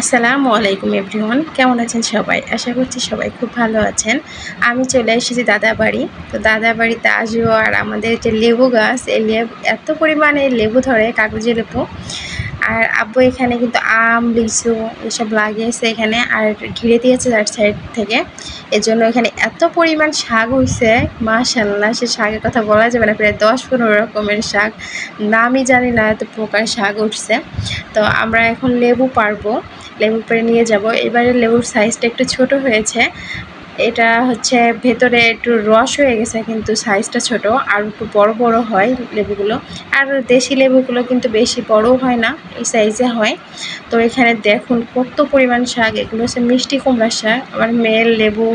আসসালামু আলাইকুম এভরিওয়ান, কেমন আছেন সবাই? আশা করছি সবাই খুব ভালো আছেন। আমি চলে এসেছি দাদা বাড়ি তো দাদা বাড়িতে আসব আর আমাদের যে লেবু গাছ, এই লেবু, এত পরিমাণে লেবু ধরে কাগজের লেবু আর আব্বু এখানে কিন্তু আম, লিচু এসব লাগিয়েছে এখানে আর ঘিরে দিয়েছে তার সাইড থেকে। এজন্য এখানে এত পরিমাণ শাক হয়েছে মাশাল্লাহ সে শাকের কথা বলা যাবে না, প্রায় দশ পনেরো রকমের শাক। নামই জানি না, এত প্রকার শাক উঠছে। তো আমরা এখন লেবু পারব। লেবু পেড়ে নিয়ে যাব। এবারে লেবুর সাইজটা একটু ছোট হয়েছে। এটা হচ্ছে ভেতরে একটু রস হয়ে গেছে, কিন্তু সাইজটা ছোট আর একটু বড় বড় হয় লেবুগুলো। আর দেশি লেবুগুলো কিন্তু বেশি বড়ও হয় না, এই সাইজে হয়। তো এখানে দেখুন কত পরিমাণ শাক, এগুলো হচ্ছে মিষ্টি কুমড়ার শাক। আমার মেয়ের লেবু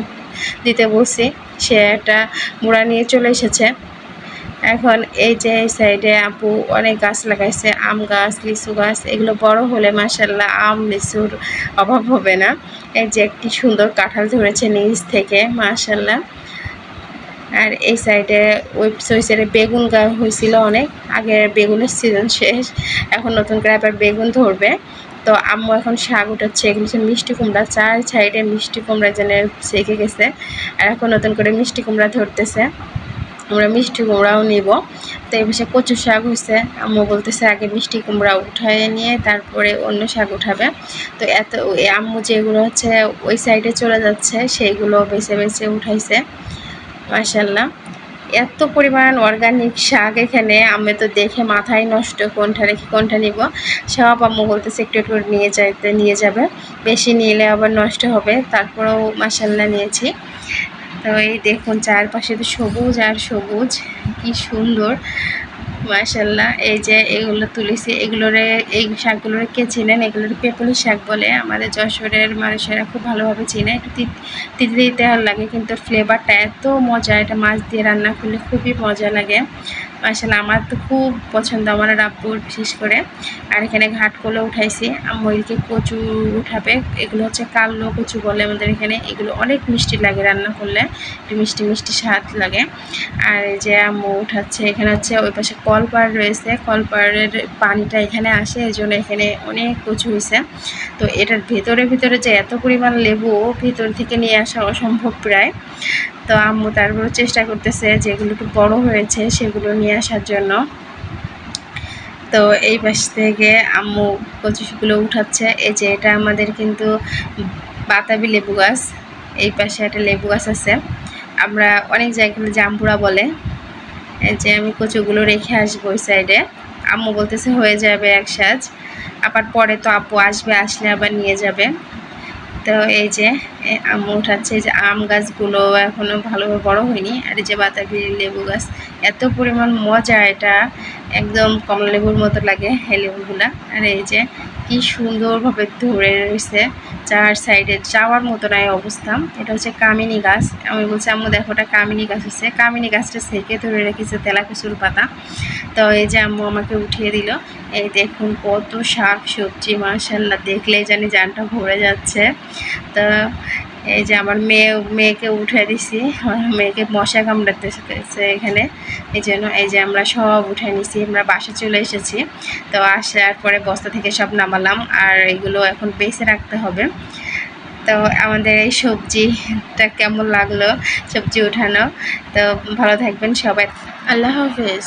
দিতে বসে সে একটা মোড়া নিয়ে চলে এসেছে। এখন এই যে এই সাইডে আপু অনেক গাছ লাগাইছে, আম গাছ, লিচু গাছ, এগুলো বড় হলে মাসাল্লাহ আম, লিচুর অভাব হবে না। এই যে একটি সুন্দর কাঁঠাল ধরেছে নিচ থেকে মাসাল্লাহ আর এই সাইডে ওই সাইডে বেগুন গাছ হয়েছিল অনেক আগের বেগুনের সিজন শেষ, এখন নতুন করে আবার বেগুন ধরবে। তো আম্মু এখন শাক উঠাচ্ছে, এগুলো হচ্ছে মিষ্টি কুমড়া, চার সাইডে মিষ্টি কুমড়া যেন সেঁকে গেছে, আর এখন নতুন করে মিষ্টি কুমড়া ধরতেছে। আমরা মিষ্টি কুমড়াও নিব। তো এই পাশে কচু শাক হয়েছে আম্মু বলতেছে, আগে মিষ্টি কুমড়া উঠায় নিয়ে তারপরে অন্য শাক উঠাবে। তো এত আম্মু যেগুলো হচ্ছে ওই সাইডে চলে যাচ্ছে, সেইগুলো বেছে বেছে উঠাইছে। মাসাল্লাহ এত পরিমাণ অর্গানিক শাক এখানে, আমি তো দেখে মাথায় নষ্ট, কোনটা রেখে কোনটা নিব। সব আম্মু বলতেছে, একটু একটু নিয়ে যাইতে, নিয়ে যাবে। বেশি নিলে আবার নষ্ট হবে, তারপরেও মাসাল্লাহ নিয়েছি। তো এই দেখুন চারপাশে তো সবুজ আর সবুজ, কি সুন্দর। মাশাল্লাহ এই যে এগুলো তুলেছি, এগুলোরে, এই শাকগুলোরে কে চিনেন? এগুলোর পেপলি শাক বলে। আমাদের যশোরের মানুষেরা খুব ভালোভাবে চিনে। একটু তিতে দিতে লাগে, কিন্তু ফ্লেভারটা এত মজা, এটা মাছ দিয়ে রান্না করলে খুবই মজা লাগে। আসলে আমার তো খুব পছন্দ আমার রাব্বুর বিশেষ করে। আর এখানে ঘাট কলে উঠাইছি। আম্মু কচু উঠাবে, এগুলো হচ্ছে কালো কচু বলে আমাদের এখানে। এগুলো অনেক মিষ্টি লাগে রান্না করলে, একটু মিষ্টি মিষ্টি স্বাদ লাগে। আর এই যে আম্মু উঠাচ্ছে, এখানে হচ্ছে ওই পাশে কলপাড় রয়েছে। কলপাড়ের পানিটা এখানে আসে, এই জন্য এখানে অনেক কচু হয়েছে তো এটার ভেতরে ভিতরে যে এত পরিমাণ লেবু, ভিতর থেকে নিয়ে আসা অসম্ভব প্রায়। তো আম্মু তারপরে চেষ্টা করতেছে যেগুলো একটু বড় হয়েছে, সেগুলো নিয়ে আসার জন্য। তো এই পাশ থেকে আম্মু কচুগুলো উঠাচ্ছে। এই যে এটা আমাদের কিন্তু বাতাবি লেবু গাছ। এই পাশে একটা লেবু গাছ আছে। আমরা অনেক জায়গায় জাম্পুরা বলে। এই যে আমি কচুগুলো রেখে আসব ওই সাইডে আম্মু বলতেছে হয়ে যাবে এক সাজ। আবার পরে তো আপু আসবে, আসলে আবার নিয়ে যাবে। তো এই যে আম উঠাচ্ছে যে আম গাছগুলো এখনও ভালোভাবে বড় হয়নি। আর এই যে বাতাবি লেবু গাছ, এত পরিমাণ মজা, এটা একদম কমলা লেবুর মতো লাগে এই লেবুগুলা। আর এই যে কি সুন্দরভাবে ধরে রয়েছে চার সাইডে যাওয়ার মতো নাই অবস্থা। এটা হচ্ছে কামিনী গাছ। আমি বলছি, আম্মু, দেখো ওটা কামিনী গাছ হচ্ছে। কামিনী গাছটা সেকে ধরে রেখেছে তেলাকুচুর পাতা। তো এই যে আম্মু আমাকে উঠিয়ে দিল। এই দেখুন কত শাক সবজি মার্শাল্লাহ দেখলেই জানি জানটা ভরে যাচ্ছে। তো এই যে আমার মেয়ে, মেয়েকে উঠে দিছি। আমার মেয়েকে মশা কামড়াতেছে এখানে। এই জন্য এই যে আমরা সব উঠে নিছি, আমরা বাসা চলে এসেছি। তো আসার পরে বস্তা থেকে সব নামালাম আর এগুলো এখন বেছে রাখতে হবে। তো আমাদের এই সবজিটা কেমন লাগল সবজি উঠানো? তো ভালো থাকবেন সবাই। আল্লাহ হাফেজ।